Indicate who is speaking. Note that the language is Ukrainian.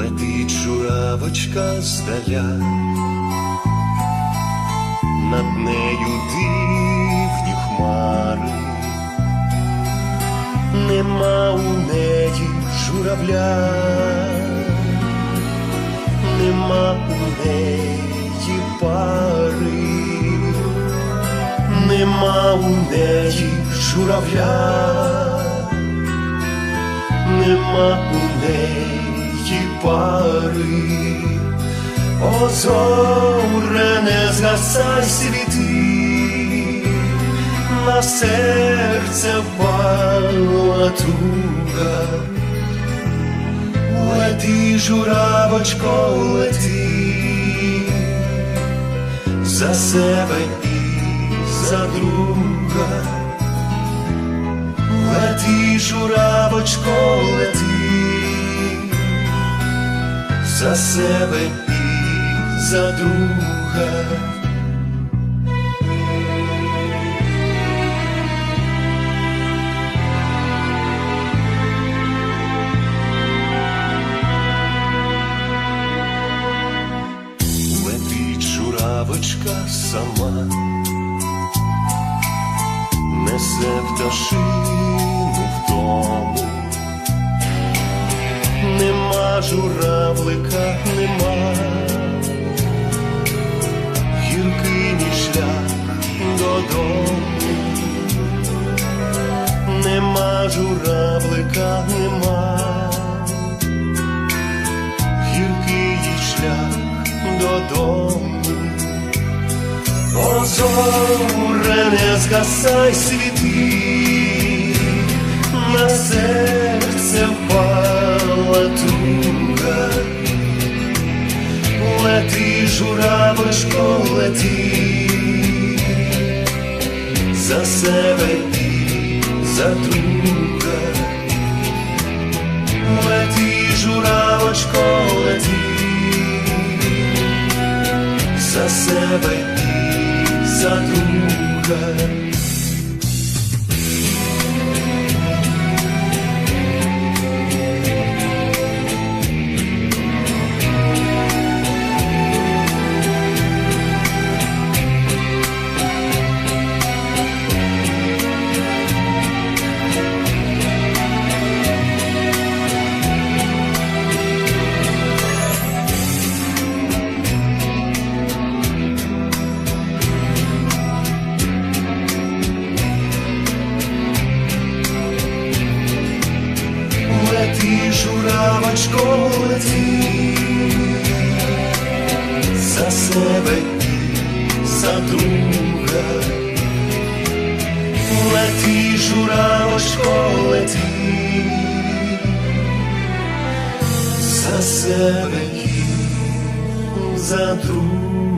Speaker 1: Летить журавочка здаля, над нею дивні хмари, нема у неї журавля, нема у неї пари, нема у неї журавля. Нема у неї пари, О, зоре, не згасай світи, на серце впала туга, лети, журавочко, лети, за себе і за друга. Лети, журавочко, за себе і за друга. Летить сама несе пташину нема журавлика, нема, гіркий мій шлях додому, нема журавлика, нема, гіркий шлях додому. О, не згасай світи, Лети, журавочко, лети, за себе і за друга. Лети, журавочко, лети, за себе і за друга. Журавочко, лети, за себе і за друга. Лети, журавочко, лети, за себе і за друга.